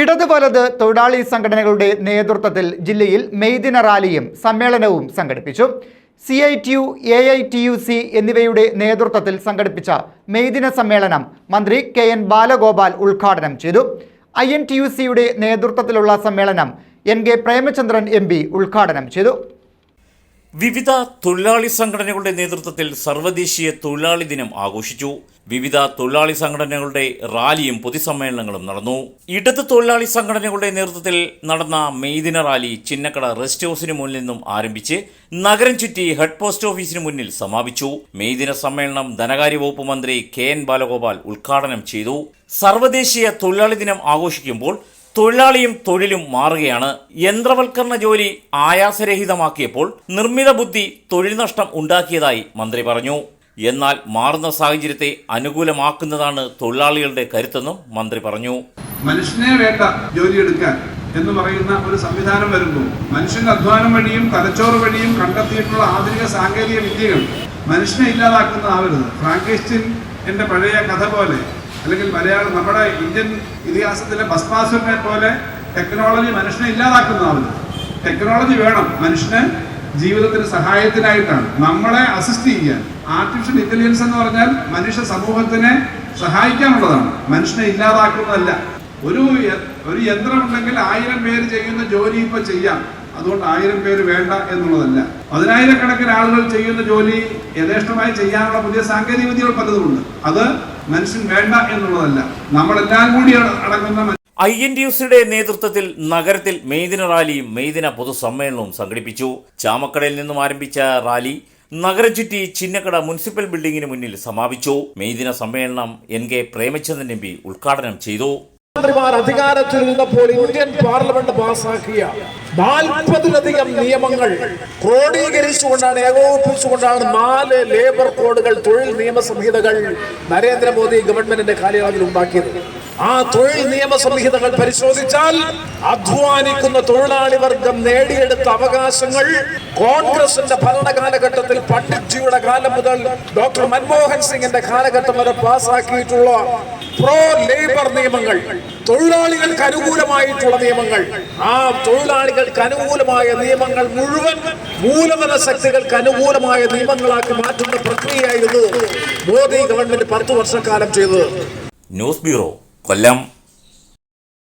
ഇടത് വലത് തൊഴിലാളി സംഘടനകളുടെ നേതൃത്വത്തിൽ ജില്ലയിൽ മെയ്ദിന റാലിയും സമ്മേളനവും സംഘടിപ്പിച്ചു. C I T U A I T U C എന്നിവയുടെ നേതൃത്വത്തിൽ സംഘടിപ്പിച്ച മെയ്ദിന സമ്മേളനം മന്ത്രി കെ എൻ ബാലഗോപാൽ ഉദ്ഘാടനം ചെയ്തു. ഐ എൻ ടി യു സിയുടെ നേതൃത്വത്തിലുള്ള സമ്മേളനം N K Premachandran M P ഉദ്ഘാടനം ചെയ്തു. വിവിധ തൊഴിലാളി സംഘടനകളുടെ നേതൃത്വത്തിൽ സർവദേശീയ തൊഴിലാളി ദിനം ആഘോഷിച്ചു. വിവിധ തൊഴിലാളി സംഘടനകളുടെ റാലിയും പൊതുസമ്മേളനങ്ങളും നടന്നു. ഇടത് തൊഴിലാളി സംഘടനകളുടെ നേതൃത്വത്തിൽ നടന്ന മെയ്ദിന റാലി ചിന്നക്കട റെസ്റ്റ് ഹൗസിന് മുന്നിൽ നിന്നും ആരംഭിച്ച് നഗരം ചുറ്റി ഹെഡ് പോസ്റ്റ് ഓഫീസിന് മുന്നിൽ സമാപിച്ചു. മെയ്ദിന സമ്മേളനം ധനകാര്യ വകുപ്പ് മന്ത്രി കെ എൻ ബാലഗോപാൽ ഉദ്ഘാടനം ചെയ്തു. സർവദേശീയ തൊഴിലാളി ദിനം ആഘോഷിക്കുമ്പോൾ തൊഴിലാളിയും തൊഴിലും മാറുകയാണ്. യന്ത്രവൽക്കരണ ജോലി ആയാസരഹിതമാക്കിയപ്പോൾ നിർമ്മിത ബുദ്ധി തൊഴിൽ നഷ്ടം ഉണ്ടാക്കിയതായി മന്ത്രി പറഞ്ഞു. എന്നാൽ മാറുന്ന സാഹചര്യത്തെ അനുകൂലമാക്കുന്നതാണ് തൊഴിലാളികളുടെ കരുത്തെന്നും മന്ത്രി പറഞ്ഞു. മനുഷ്യനെ വേണ്ട ജോലിയെടുക്കാൻ എന്ന് പറയുന്ന ഒരു സംവിധാനം വരുമ്പോൾ മനുഷ്യന്റെ അധ്വാനം വഴിയും തലച്ചോറ് വഴിയും കണ്ടെത്തിയിട്ടുള്ള ആധുനിക സാങ്കേതിക വിദ്യകൾ മനുഷ്യനെ ഇല്ലാതാക്കുന്ന ആവരുത്. ഫ്രാങ്കേസ്റ്റിൻ എന്റെ പഴയ കഥ പോലെ അല്ലെങ്കിൽ മലയാളം നമ്മുടെ ഇന്ത്യൻ ഇതിഹാസത്തിലെ ഭസ്മാസുരനെ പോലെ ടെക്നോളജി മനുഷ്യനെ ഇല്ലാതാക്കുന്നതാണ്. ടെക്നോളജി വേണം. മനുഷ്യന് ജീവിതത്തിന് സഹായത്തിനായിട്ടാണ്. നമ്മളെ അസിസ്റ്റ് ചെയ്യാൻ. ആർട്ടിഫിഷ്യൽ ഇന്റലിജൻസ് എന്ന് പറഞ്ഞാൽ മനുഷ്യ സമൂഹത്തിനെ സഹായിക്കാനുള്ളതാണ്. മനുഷ്യനെ ഇല്ലാതാക്കുന്നതല്ല. ഒരു ഒരു യന്ത്രമുണ്ടെങ്കിൽ ആയിരം പേര് ചെയ്യുന്ന ജോലി ഇപ്പൊ ചെയ്യാം. അതുകൊണ്ട് ആയിരം പേര് വേണ്ട എന്നുള്ളതല്ല. പതിനായിരക്കണക്കിന് ആളുകൾ ചെയ്യുന്ന ജോലി യഥേഷ്ടമായി ചെയ്യാനുള്ള പുതിയ സാങ്കേതിക വിദ്യകൾ പലതുമുണ്ട്. അത് മനുഷ്യൻ വേണ്ട എന്നുള്ളതല്ല. നമ്മളെല്ലാം കൂടി അടങ്ങുന്ന ഐ എൻ ഡി യു സിയുടെ നേതൃത്വത്തിൽ നഗരത്തിൽ മെയ്ദിന റാലിയും മെയ്ദിന പൊതുസമ്മേളനവും സംഘടിപ്പിച്ചു. ചാമക്കടയിൽ നിന്നും ആരംഭിച്ച റാലി നഗരം ചുറ്റി ചിന്നക്കട മുനിസിപ്പൽ ബിൽഡിംഗിന് മുന്നിൽ സമാപിച്ചു. മെയ്ദിന സമ്മേളനം N K Premachandran M P ഉദ്ഘാടനം ചെയ്തു. മന്ത്രിമാർ അധികാരത്തിലിരുന്നപ്പോൾ ഇന്ത്യൻ പാർലമെന്റ് പാസാക്കിയ നാൽപ്പതിലധികം നിയമങ്ങൾ ക്രോഡീകരിച്ചുകൊണ്ടാണ് ഏകോപിപ്പിച്ചുകൊണ്ടാണ് നാല് ലേബർ കോഡുകൾ തൊഴിൽ നിയമ സംഹിതകൾ നരേന്ദ്രമോദി ഗവൺമെന്റിന്റെ കാലയളവിൽ ഉണ്ടാക്കിയത്. ആ തൊഴിൽ നിയമ സംഹിതകൾ പരിശോധിച്ചാൽ അധ്വാനിക്കുന്ന തൊഴിലാളി വർഗം നേടിയെടുത്ത അവകാശങ്ങൾ കോൺഗ്രസിന്റെ ഭരണകാലഘട്ടത്തിൽ പണ്ഡിറ്റ്ജിയുടെ കാലം മുതൽ ഡോക്ടർ മൻമോഹൻ സിംഗിന്റെ കാലഘട്ടം വരെ പാസാക്കിയിട്ടുള്ള പ്രോ ലേബർ നിയമങ്ങൾ തൊഴിലാളികൾക്ക് അനുകൂലമായിട്ടുള്ള നിയമങ്ങൾ ആ തൊഴിലാളികൾക്ക് അനുകൂലമായ നിയമങ്ങൾ മുഴുവൻ മൂലധന ശക്തികൾക്ക് അനുകൂലമായ നിയമങ്ങളാക്കി മാറ്റുന്ന പ്രക്രിയയായിരുന്നു മോദി ഗവൺമെന്റ് പത്തു വർഷക്കാലം ചെയ്തത്. News bureau Kollam.